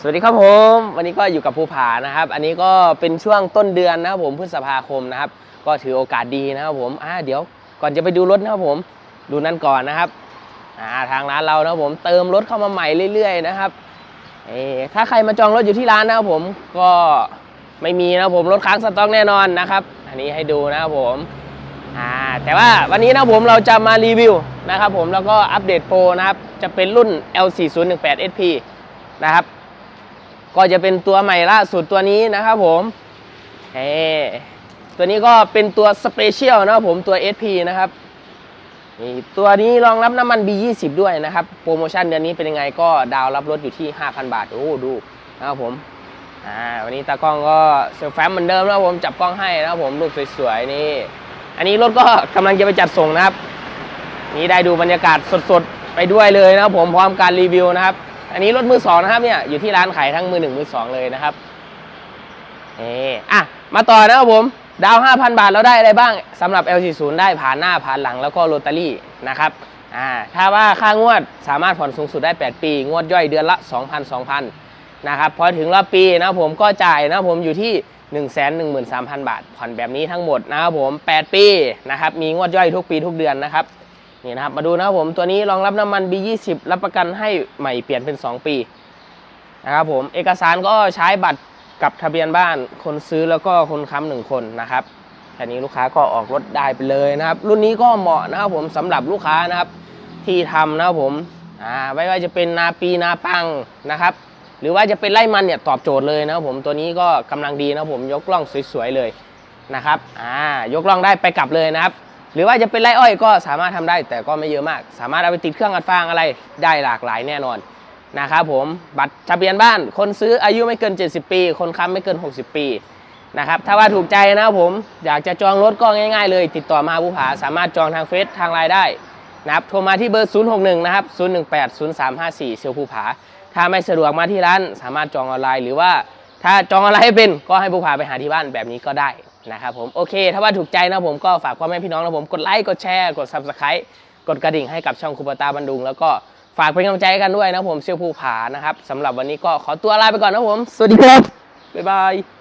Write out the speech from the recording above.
สวัสดีครับผมวันนี้ก็อยู่กับภูผานะครับ อันนี้ก็เป็นช่วงต้นเดือนนะครับผมพฤษภาคมนะครับ ก็ถือโอกาสดีนะครับผมอ่าเดี๋ยวก่อนจะไปดูรถนะครับผมดูนั่นก่อนนะครับอ่าทางร้านเรานะครับผมเติมรถเข้ามาใหม่เรื่อย ๆ นะครับเออถ้าใครมาจองรถอยู่ที่ร้านนะครับผมก็ไม่มีนะครับผมรถค้างสต็อกแน่นอนนะครับ อันนี้ให้ดูนะครับผมอ่าแต่ว่าวันนี้นะครับผมเราจะมารีวิวนะครับผมแล้วก็อัปเดตโปรนะครับจะเป็นรุ่น L4018SP นะครับ ก็จะเป็นตัวใหม่ล่าสุดตัวนี้นะครับผมเฮ้ตัวนี้ก็เป็นตัวสเปเชียลนะครับผมตัว SP นะครับนี่ตัวนี้รองรับน้ำมัน B20 ด้วยนะครับ โปรโมชั่นเดือนนี้เป็นยังไงก็ดาวรับรถอยู่ที่ 5,000 บาท โอ้ดูนะครับผมอ่าวันนี้ตากล้องก็เซลแฟมเหมือนเดิมนะครับผมจับกล้องให้นะครับผมรูปสวยๆนี่อันนี้รถก็กำลังจะไปจัดส่งนะครับ นี่ได้ดูบรรยากาศสดๆ ไปด้วยเลยนะครับผมพร้อมการรีวิวนะครับ อันนี้รถมือสองนะครับเนี่ยอยู่ที่ร้านขายทั้งมือหนึ่งมือสองเลยนะครับเอออะมาต่อนะครับผมดาว5,000 บาทเราได้อะไรบ้างสำหรับ L40 ได้ผ่านหน้าผ่านหลังแล้วก็โรตารี่นะครับอ่าถ้าว่าค่างวดสามารถผ่อนสูงสุดได้ 8 ปี งวดย่อยเดือนละ 2,000 2,000นะครับพอถึงรอบปีนะครับผมก็จ่ายนะครับผมอยู่ที่ 1 1 3 0 0 0 บาท ผ่อนแบบนี้ทั้งหมดนะครับผม 8 ปีนะครับมีงวดย่อยทุกปีทุกเดือนนะครับ นี่นะครับมาดูนะครับผมตัวนี้รองรับน้ำมัน B20 รับประกันให้ใหม่เปลี่ยนเป็น 2 ปีนะครับผมเอกสารก็ใช้บัตรกับทะเบียนบ้านคนซื้อแล้วก็คนค้ำหนึ่งคนนะครับแค่นี้ลูกค้าก็ออกรถได้ไปเลยนะครับ รุ่นนี้ก็เหมาะนะครับผมสำหรับลูกค้านะครับ ที่ทำนะครับผมอ่าไม่ว่าจะเป็นนาปีนาปังนะครับ หรือว่าจะเป็นไล่มันเนี่ยตอบโจทย์เลยนะครับผมตัวนี้ก็กำลังดีนะครับผมยกล่องสวยๆเลยนะครับอ่ายกล่องได้ไปกลับเลยนะครับ หรือว่าจะเป็นไรอ้อยก็สามารถทำได้แต่ก็ไม่เยอะมาก สามารถเอาไปติดเครื่องอัดฟางอะไรได้หลากหลายแน่นอนนะครับผมบัตรทะเบียนบ้าน คนซื้ออายุไม่เกิน 70 ปี คนค้ำไม่เกิน 60 ปีนะครับถ้าว่าถูกใจนะครับผมอยากจะจองรถก็ง่ายๆเลย ติดต่อมาผู้ผาสามารถจองทางเฟซทางไลน์ได้นะครับโทรมาที่เบอร์ 061 นะครับ 018 0354 เซลผู้ผา ถ้าไม่สะดวกมาที่ร้านสามารถจองออนไลน์ หรือว่าถ้าจองออนไลน์ให้เป็นก็ให้ผู้ผาไปหาที่บ้านแบบนี้ก็ได้ นะครับผมโอเค ถ้าว่าถูกใจนะผมก็ฝากพ่อแม่พี่น้องนะผมกดไลค์กดแชร์กด subscribe กดกระดิ่งให้กับช่องคูปตาบันดุง แล้วก็ฝากเป็นกำลังใจให้กันด้วยนะผมเซียวภูผานะครับสำหรับวันนี้ก็ขอตัวลาไปก่อนนะผม สวัสดีครับบ๊ายบาย